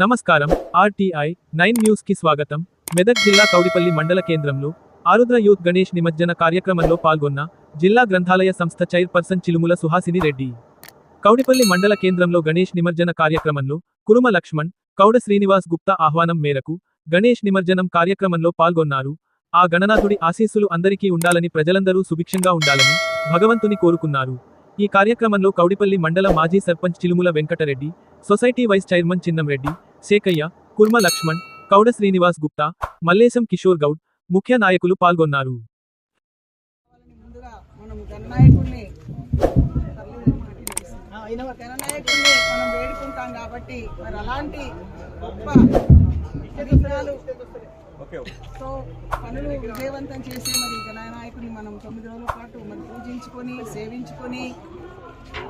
నమస్కారం RTI nine న్యూస్కి స్వాగతం. మెదక్ జిల్లా కౌడిపల్లి మండల కేంద్రంలో ఆరుద్ర యూత్ గణేష్ నిమజ్జన కార్యక్రమంలో పాల్గొన్న జిల్లా గ్రంథాలయ సంస్థ చైర్పర్సన్ చిలుముల సుహాసిని రెడ్డి. కౌడిపల్లి మండల కేంద్రంలో గణేష్ నిమజ్జన కార్యక్రమంలో కురుమ లక్ష్మణ్ కౌడ శ్రీనివాస్ గుప్తా ఆహ్వానం మేరకు గణేష్ నిమజ్జనం కార్యక్రమంలో పాల్గొన్నారు. ఆ గణనాథుడి ఆశీస్సులు అందరికీ ఉండాలని ప్రజలందరూ సుభిక్షంగా ఉండాలని భగవంతుని కోరుకున్నారు. ఈ కార్యక్రమంలో కౌడిపల్లి మండల మాజీ sarpanch Chilumula Venkatareddy society vice chairman Chinnamreddy Sekhaiah Kurma Laxman Kowda Srinivas Gupta Mallesham Kishore Goud ముఖ్య నాయకులు పాల్గొన్నారు. ముందుగా మనం మనం వేడుకుంటాం కాబట్టి మరి అలాంటి గొప్ప తో పనులు విజయవంతం చేసి మరి గణనాయకుడిని మనం తొమ్మిది రోజుల పాటు మరి పూజించుకొని సేవించుకొని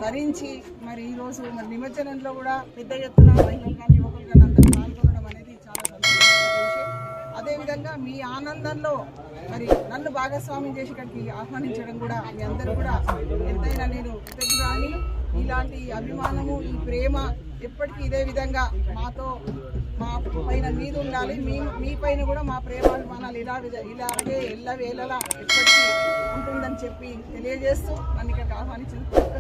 ధరించి మరి ఈరోజు మరి నిమజ్జనంలో కూడా పెద్ద ఎత్తున మహిళలు కానీ యువకులు కానీ అందరూ పాల్గొనడం అనేది చాలా సంతోషకరమైన విషయం. అదేవిధంగా మీ ఆనందంలో మరి నన్ను భాగస్వామ్యం చేసి ఇక్కడికి ఆహ్వానించడం కూడా మీ అందరూ కూడా ఎంతైనా నేను కృతజ్ఞాని ఇలాంటి అభిమానము ఈ ప్రేమ ఎప్పటికీ ఇదే విధంగా మాతో మా పైన మీద ఉండాలి. మీ మీ పైన కూడా మా ప్రేమాభిమానాలు ఇలా విధ- ఇలాగే ఎల్లవేళలా ఎప్పటికీ ఉంటుందని చెప్పి తెలియజేస్తూ నన్ను ఇక్కడికి ఆహ్వానించిన ఒక్క